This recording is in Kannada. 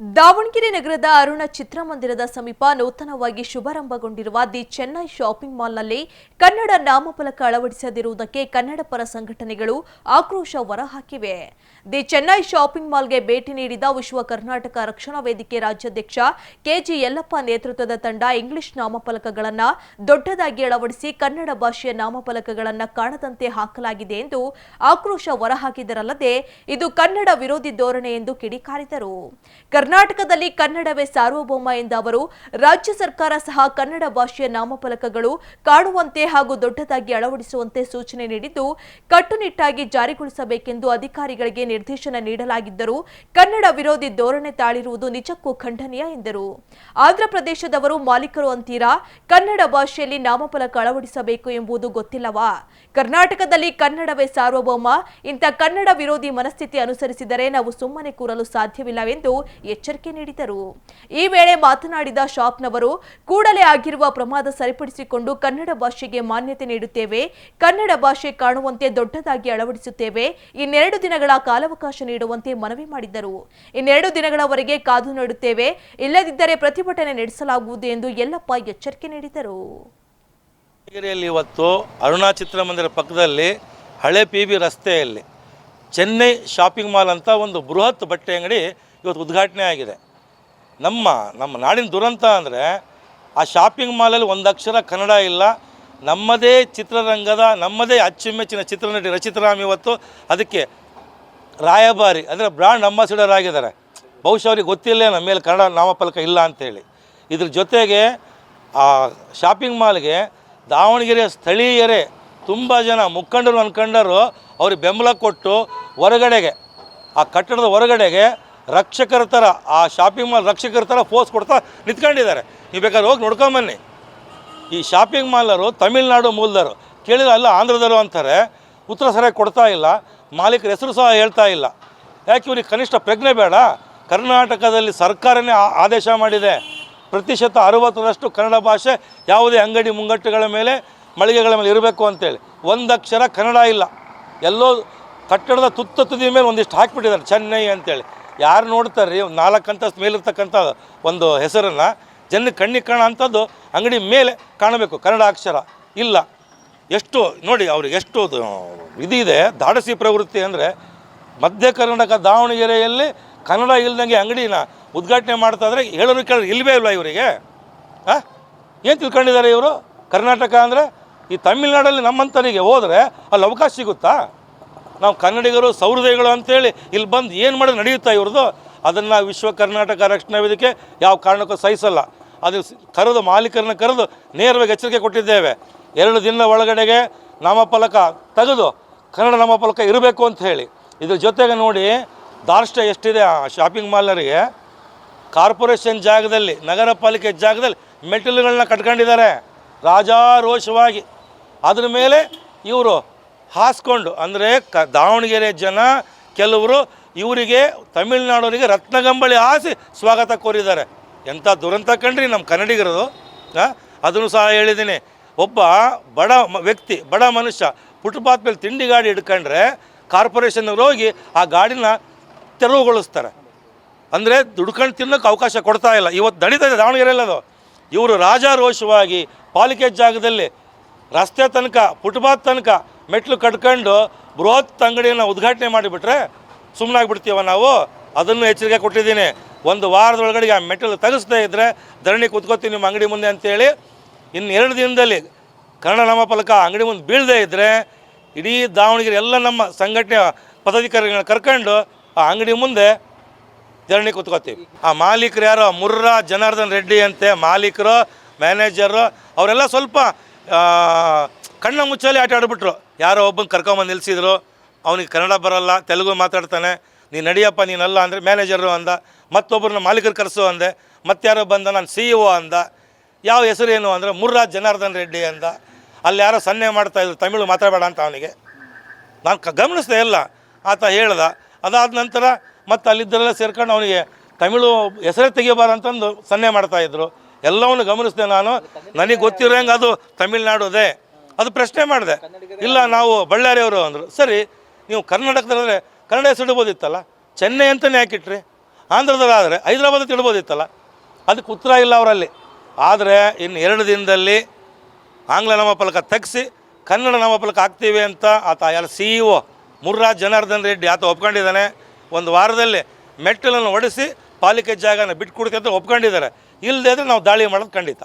ದಾವಣಗೆರೆ ನಗರದ ಅರುಣ ಚಿತ್ರಮಂದಿರದ ಸಮೀಪ ನೂತನವಾಗಿ ಶುಭಾರಂಭಗೊಂಡಿರುವ ದಿ ಚೆನ್ನೈ ಶಾಪಿಂಗ್ ಮಾಲ್ನಲ್ಲಿ ಕನ್ನಡ ನಾಮಫಲಕ ಅಳವಡಿಸದಿರುವುದಕ್ಕೆ ಕನ್ನಡ ಪರ ಸಂಘಟನೆಗಳು ಆಕ್ರೋಶ ಹೊರಹಾಕಿವೆ. ದಿ ಚೆನ್ನೈ ಶಾಪಿಂಗ್ ಮಾಲ್ಗೆ ಭೇಟಿ ನೀಡಿದ ವಿಶ್ವ ಕರ್ನಾಟಕ ರಕ್ಷಣಾ ವೇದಿಕೆ ರಾಜ್ಯಾಧ್ಯಕ್ಷ ಕೆಜಿ ಯಲ್ಲಪ್ಪ ನೇತೃತ್ವದ ತಂಡ ಇಂಗ್ಲಿಷ್ ನಾಮಫಲಕಗಳನ್ನು ದೊಡ್ಡದಾಗಿ ಅಳವಡಿಸಿ ಕನ್ನಡ ಭಾಷೆಯ ನಾಮಫಲಕಗಳನ್ನು ಕಾಣದಂತೆ ಹಾಕಲಾಗಿದೆ ಎಂದು ಆಕ್ರೋಶ ಹೊರಹಾಕಿದರಲ್ಲದೆ ಇದು ಕನ್ನಡ ವಿರೋಧಿ ಧೋರಣೆ ಎಂದು ಕಿಡಿಕಾರಿದರು. ಕರ್ನಾಟಕದಲ್ಲಿ ಕನ್ನಡವೇ ಸಾರ್ವಭೌಮ ಎಂದ ಅವರು, ರಾಜ್ಯ ಸರ್ಕಾರ ಸಹ ಕನ್ನಡ ಭಾಷೆಯ ನಾಮಫಲಕಗಳು ಕಾಣುವಂತೆ ಹಾಗೂ ದೊಡ್ಡದಾಗಿ ಅಳವಡಿಸುವಂತೆ ಸೂಚನೆ ನೀಡಿದ್ದು, ಕಟ್ಟುನಿಟ್ಟಾಗಿ ಜಾರಿಗೊಳಿಸಬೇಕೆಂದು ಅಧಿಕಾರಿಗಳಿಗೆ ನಿರ್ದೇಶನ ನೀಡಲಾಗಿದ್ದರೂ, ಕನ್ನಡ ವಿರೋಧಿ ಧೋರಣೆ ತಾಳಿರುವುದು ನಿಜಕ್ಕೂ ಖಂಡನೀಯ ಎಂದರು. ಆಂಧ್ರಪ್ರದೇಶದವರು ಮಾಲೀಕರು ಅಂತೀರಾ? ಕನ್ನಡ ಭಾಷೆಯಲ್ಲಿ ನಾಮಫಲಕ ಅಳವಡಿಸಬೇಕು ಎಂಬುದು ಗೊತ್ತಿಲ್ಲವಾ? ಕರ್ನಾಟಕದಲ್ಲಿ ಕನ್ನಡವೇ ಸಾರ್ವಭೌಮ, ಇಂಥ ಕನ್ನಡ ವಿರೋಧಿ ಮನಸ್ಥಿತಿ ಅನುಸರಿಸಿದರೆ ನಾವು ಸುಮ್ಮನೆ ಕೂರಲು ಸಾಧ್ಯವಿಲ್ಲವೆಂದು ಎಚ್ಚರಿಕೆ ನೀಡಿದರು. ಈ ವೇಳೆ ಮಾತನಾಡಿದ ಶಾಪ್ನವರು, ಕೂಡಲೇ ಆಗಿರುವ ಪ್ರಮಾದ ಸರಿಪಡಿಸಿಕೊಂಡು ಕನ್ನಡ ಭಾಷೆಗೆ ಮಾನ್ಯತೆ ನೀಡುತ್ತೇವೆ, ಕನ್ನಡ ಭಾಷೆ ಕಾಣುವಂತೆ ದೊಡ್ಡದಾಗಿ ಅಳವಡಿಸುತ್ತೇವೆ, ಇನ್ನೆರಡು ದಿನಗಳ ಕಾಲಾವಕಾಶ ನೀಡುವಂತೆ ಮನವಿ ಮಾಡಿದ್ದರು. ಇನ್ನೆರಡು ದಿನಗಳವರೆಗೆ ಕಾದು ನೋಡುತ್ತೇವೆ, ಇಲ್ಲದಿದ್ದರೆ ಪ್ರತಿಭಟನೆ ನಡೆಸಲಾಗುವುದು ಎಂದು ಯಲ್ಲಪ್ಪ ಎಚ್ಚರಿಕೆ ನೀಡಿದರು. ಇವತ್ತು ಅರುಣಾ ಚಿತ್ರಮಂದಿರ ಪಕ್ಕದಲ್ಲಿ ಹಳೆ ಪಿ ಬಿ ರಸ್ತೆಯಲ್ಲಿ, ಚೆನ್ನೈ ಶಾಪಿಂಗ್ ಮಾಲ್ ಅಂತ ಒಂದು ಬೃಹತ್ ಬಟ್ಟೆ ಅಂಗಡಿ ಇವತ್ತು ಉದ್ಘಾಟನೆ ಆಗಿದೆ. ನಮ್ಮ ನಮ್ಮ ನಾಡಿನ ದುರಂತ ಅಂದರೆ ಆ ಶಾಪಿಂಗ್ ಮಾಲಲ್ಲಿ ಒಂದು ಅಕ್ಷರ ಕನ್ನಡ ಇಲ್ಲ. ನಮ್ಮದೇ ಚಿತ್ರರಂಗದ, ನಮ್ಮದೇ ಅಚ್ಚುಮೆಚ್ಚಿನ ಚಿತ್ರನಟಿ ರಚಿತರಾಮ್ ಇವತ್ತು ಅದಕ್ಕೆ ರಾಯಭಾರಿ, ಅಂದರೆ ಬ್ರಾಂಡ್ ಅಂಬಾಸಿಡರ್ ಆಗಿದ್ದಾರೆ. ಬಹುಶಃ ಅವ್ರಿಗೆ ಗೊತ್ತಿಲ್ಲ ನಮ್ಮ ಮೇಲೆ ಕನ್ನಡ ನಾಮಫಲಕ ಇಲ್ಲ ಅಂತೇಳಿ. ಇದ್ರ ಜೊತೆಗೆ ಆ ಶಾಪಿಂಗ್ ಮಾಲ್ಗೆ ದಾವಣಗೆರೆಯ ಸ್ಥಳೀಯರೇ ತುಂಬ ಜನ ಮುಖಂಡರು, ಅನ್ಕಂಡರು ಅವ್ರಿಗೆ ಬೆಂಬಲ ಕೊಟ್ಟು ಹೊರಗಡೆಗೆ, ಆ ಕಟ್ಟಡದ ಹೊರಗಡೆಗೆ ರಕ್ಷಕರ ಥರ ಆ ಶಾಪಿಂಗ್ ಮಾಲ್ ರಕ್ಷಕರ ಥರ ಫೋರ್ಸ್ ಕೊಡ್ತಾ ನಿಂತ್ಕೊಂಡಿದ್ದಾರೆ. ನೀವು ಬೇಕಾದ್ರೆ ಹೋಗಿ ನೋಡ್ಕೊಂಬನ್ನಿ ಈ ಶಾಪಿಂಗ್ ಮಾಲರು ತಮಿಳ್ನಾಡು ಮೂಲದವರು, ಕೇಳಿದ್ರೆ ಅಲ್ಲ ಆಂಧ್ರದವರು ಅಂತಾರೆ, ಉತ್ತರ ಸರಿಯಾಗಿ ಕೊಡ್ತಾ ಇಲ್ಲ, ಮಾಲೀಕರ ಹೆಸರು ಸಹ ಹೇಳ್ತಾ ಇಲ್ಲ. ಯಾಕೆ ಇವ್ರಿಗೆ ಕನಿಷ್ಠ ಪ್ರಜ್ಞೆ ಬೇಡ? ಕರ್ನಾಟಕದಲ್ಲಿ ಸರ್ಕಾರನೇ ಆದೇಶ ಮಾಡಿದೆ. ಪ್ರತಿಶತ ಅರುವತ್ತರಷ್ಟು ಕನ್ನಡ ಭಾಷೆ ಯಾವುದೇ ಅಂಗಡಿ ಮುಂಗಟ್ಟುಗಳ ಮೇಲೆ, ಮಳಿಗೆಗಳ ಮೇಲೆ ಇರಬೇಕು ಅಂತೇಳಿ. ಒಂದು ಅಕ್ಷರ ಕನ್ನಡ ಇಲ್ಲ. ಎಲ್ಲೋ ಕಟ್ಟಡದ ತುತ್ತ ತುದಿ ಮೇಲೆ ಒಂದಿಷ್ಟು ಹಾಕಿಬಿಟ್ಟಿದ್ದಾರೆ, ಚೆನ್ನೈ ಅಂತೇಳಿ. ಯಾರು ನೋಡ್ತಾರೆ ರೀ ಒಂದು ನಾಲ್ಕು ಅಂತಸ್ತು ಮೇಲಿರ್ತಕ್ಕಂಥ ಒಂದು ಹೆಸರನ್ನು ಜನ ಕಣ್ಣಿಗೆ ಕಾಣೋ ಅಂಥದ್ದು ಅಂಗಡಿ ಮೇಲೆ ಕಾಣಬೇಕು, ಕನ್ನಡ ಅಕ್ಷರ. ಇಲ್ಲ. ಎಷ್ಟು, ನೋಡಿ ಅವ್ರಿಗೆ ಎಷ್ಟು ಇದಿದೆ, ದಾಡಸಿ ಪ್ರವೃತ್ತಿ ಅಂದರೆ ಮಧ್ಯ ಕರ್ನಾಟಕ ದಾವಣಗೆರೆಯಲ್ಲಿ ಕನ್ನಡ ಇಲ್ದಂಗೆ ಅಂಗಡಿನ ಉದ್ಘಾಟನೆ ಮಾಡ್ತಾ ಇದ್ರೆ ಹೇಳೋರು ಕೇಳೋರು ಇಲ್ಲವೇ ಇಲ್ಲ ಇವರಿಗೆ. ಹಾಂ ಏನು ತಿಳ್ಕೊಂಡಿದ್ದಾರೆ ಇವರು? ಕರ್ನಾಟಕ ಅಂದರೆ ಈ ತಮಿಳ್ನಾಡಲ್ಲಿ ನಮ್ಮಂಥವರಿಗೆ ಹೋದರೆ ಅಲ್ಲಿ ಅವಕಾಶ ಸಿಗುತ್ತಾ? ನಾವು ಕನ್ನಡಿಗರು ಸೌಹೃದಯಗಳು ಅಂತೇಳಿ ಇಲ್ಲಿ ಬಂದು ಏನು ಮಾಡೋದು ನಡೆಯುತ್ತಾ ಇವ್ರದ್ದು, ಅದನ್ನು ವಿಶ್ವ ಕರ್ನಾಟಕ ರಕ್ಷಣಾ ವೇದಿಕೆ ಯಾವ ಕಾರಣಕ್ಕೂ ಸಹಿಸಲ್ಲ. ಅದು ಕರೆದು ಮಾಲೀಕರನ್ನ ಕರೆದು ನೇರವಾಗಿ ಎಚ್ಚರಿಕೆ ಕೊಟ್ಟಿದ್ದೇವೆ. ಎರಡು ದಿನದ ಒಳಗಡೆಗೆ ನಾಮಫಲಕ ತೆಗೆದು ಕನ್ನಡ ನಾಮಫಲಕ ಇರಬೇಕು ಅಂತ ಹೇಳಿ. ಇದ್ರ ಜೊತೆಗೆ ನೋಡಿ ದಾರ್ಷ್ಟ್ಯ ಎಷ್ಟಿದೆ ಆ ಶಾಪಿಂಗ್ ಮಾಲ್ನರಿಗೆ ಕಾರ್ಪೊರೇಷನ್ ಜಾಗದಲ್ಲಿ, ನಗರ ಪಾಲಿಕೆ ಜಾಗದಲ್ಲಿ ಮೆಟ್ಟಿಲುಗಳನ್ನ ಕಟ್ಕೊಂಡಿದ್ದಾರೆ. ರಾಜಾರೋಷವಾಗಿ. ಅದ್ರ ಮೇಲೆ ಇವರು ಹಾಸ್ಕೊಂಡು, ಅಂದರೆ ಕ, ದಾವಣಗೆರೆ ಜನ ಕೆಲವರು ಇವರಿಗೆ ತಮಿಳ್ನಾಡವರಿಗೆ ರತ್ನಗಂಬಳಿ ಹಾಸಿ ಸ್ವಾಗತ ಕೋರಿದ್ದಾರೆ. ಎಂಥ ದುರಂತ ಕಂಡ್ರಿ ನಮ್ಮ ಕನ್ನಡಿಗರದು ಅದನ್ನು ಸಹ ಹೇಳಿದ್ದೀನಿ. ಒಬ್ಬ ಬಡ ವ್ಯಕ್ತಿ, ಬಡ ಮನುಷ್ಯ ಫುಟ್ಪಾತ್ ಮೇಲೆ ತಿಂಡಿ ಗಾಡಿ ಹಿಡ್ಕೊಂಡ್ರೆ ಕಾರ್ಪೊರೇಷನ್ಗೆ ಹೋಗಿ ಆ ಗಾಡಿನ ತೆರವುಗೊಳಿಸ್ತಾರೆ. ಅಂದರೆ ದುಡ್ಕೊಂಡು ತಿನ್ನೋಕ್ಕೆ ಅವಕಾಶ ಕೊಡ್ತಾ ಇಲ್ಲ. ಇವತ್ತು ನಡೀತಾ ಇದೆ ಅದು ಇವರು ರಾಜಾರೋಷವಾಗಿ ಪಾಲಿಕೆ ಜಾಗದಲ್ಲಿ ರಸ್ತೆ ತನಕ, ಫುಟ್ಪಾತ್ ತನಕ ಮೆಟ್ಲು ಕಟ್ಕೊಂಡು ಬೃಹತ್ ಅಂಗಡಿಯನ್ನು ಉದ್ಘಾಟನೆ ಮಾಡಿಬಿಟ್ರೆ ಸುಮ್ಮನಾಗ್ಬಿಡ್ತೀವ ನಾವು? ಅದನ್ನು ಎಚ್ಚರಿಕೆ ಕೊಟ್ಟಿದ್ದೀನಿ. ಒಂದು ವಾರದೊಳಗಡೆ ಆ ಮೆಟ್ಟಲು ತೆಗೆಸ್ದೇ ಇದ್ದರೆ ಧರಣಿ ಕೂತ್ಕೋತೀವಿ ನಿಮ್ಮ ಅಂಗಡಿ ಮುಂದೆ ಅಂತೇಳಿ. ಇನ್ನು ಎರಡು ದಿನದಲ್ಲಿ ಕನ್ನಡ ನಾಮಫಲಕ ಅಂಗಡಿ ಮುಂದೆ ಬೀಳದೇ ಇದ್ದರೆ ಇಡೀ ದಾವಣಗೆರೆ ಎಲ್ಲ ನಮ್ಮ ಸಂಘಟನೆ ಪದಾಧಿಕಾರಿಗಳನ್ನ ಕರ್ಕೊಂಡು ಆ ಅಂಗಡಿ ಮುಂದೆ ಧರಣಿ ಕೂತ್ಕೋತೀವಿ. ಆ ಮಾಲೀಕರು ಯಾರೋ? ಮುರ್ರಾ ಜನಾರ್ದನ್ ರೆಡ್ಡಿ ಅಂತೆ ಮಾಲೀಕರು, ಮ್ಯಾನೇಜರು, ಅವರೆಲ್ಲ ಸ್ವಲ್ಪ ಕಣ್ಣ ಮುಚ್ಚಾಲೆ ಆಟ ಆಡ್ಬಿಟ್ರು. ಯಾರೋ ಒಬ್ಬನ ಕರ್ಕೊಂಬಂದು ನಿಲ್ಲಿಸಿದ್ರು ಅವನಿಗೆ ಕನ್ನಡ ಬರಲ್ಲ, ತೆಲುಗು ಮಾತಾಡ್ತಾನೆ, ನೀನು ನಡಿಯಪ್ಪ ನೀನಲ್ಲ ಅಂದರೆ ಮ್ಯಾನೇಜರು ಅಂದ ಮತ್ತೊಬ್ಬರನ್ನ ಮಾಲೀಕರು ಕರೆಸು ಅಂದೆ, ಮತ್ತಾರೋ ಬಂದ ನಾನು ಸಿ ಇ ಒ ಅಂದ, ಯಾವ ಹೆಸರೇನು ಅಂದರೆ ಮುರ್ರಾಜ್ ಜನಾರ್ದನ್ ರೆಡ್ಡಿ ಅಂದ, ಅಲ್ಲಿ ಯಾರೋ ಸನ್ನೆ ಮಾಡ್ತಾಯಿದ್ರು ತಮಿಳು ಮಾತಾಡಬೇಡ ಅಂತ ಅವನಿಗೆ. ನಾನು ಕ, ಗಮನಿಸ್ದೆ ಎಲ್ಲ ಆತ ಹೇಳ್ದ, ಅದಾದ ನಂತರ ಮತ್ತು ಅಲ್ಲಿದ್ದರೆಲ್ಲ ಸೇರ್ಕೊಂಡು ಅವನಿಗೆ ತಮಿಳು ಹೆಸರೇ ತೆಗಿಬಾರ ಅಂತಂದು ಸನ್ನೆ ಮಾಡ್ತಾಯಿದ್ರು ಎಲ್ಲವನ್ನು ಗಮನಿಸಿದೆ ನಾನು, ನನಗೆ ಗೊತ್ತಿರೋಂಗೆ ಅದು ತಮಿಳ್ನಾಡುದೇ. ಅದು ಪ್ರಶ್ನೆ ಮಾಡಿದೆ. ಇಲ್ಲ, ನಾವು ಬಳ್ಳಾರಿಯವರು ಅಂದರು. ಸರಿ, ನೀವು ಕರ್ನಾಟಕದಲ್ಲಂದರೆ ಕನ್ನಡ ಹೆಸರು ಇಡ್ಬೋದಿತ್ತಲ್ಲ? ಚೆನ್ನೈ ಅಂತಲೇ ಹಾಕಿಟ್ರಿ ಆಂಧ್ರದಲ್ಲಾದರೆ ಹೈದರಾಬಾದ್ ತಿಳ್ಬೋದಿತ್ತಲ್ಲ ಅದಕ್ಕೆ ಉತ್ತರ ಇಲ್ಲ ಅವರಲ್ಲಿ. ಆದರೆ, ಇನ್ನು ಎರಡು ದಿನದಲ್ಲಿ ಆಂಗ್ಲ ನಾಮಫಲಕ ತೆಗೆಸಿ, ಕನ್ನಡ ನಾಮಫಲಕ ಹಾಕ್ತೀವಿ ಅಂತ ಆತ ಎಲ್ಲ C E O ಮುರ್ರಾಜ್ Janardhan Reddy ಆತ ಒಪ್ಕೊಂಡಿದ್ದಾನೆ. ಒಂದು ವಾರದಲ್ಲಿ ಮೆಟ್ಟಲನ್ನು ಒಡಿಸಿ, ಪಾಲಿಕೆ ಜಾಗನ ಬಿಟ್ಟು ಅಂತ ಒಪ್ಕೊಂಡಿದ್ದಾರೆ. ಇಲ್ಲದೇ ಆದರೆ ನಾವು ದಾಳಿ ಮಾಡೋದು ಖಂಡಿತ.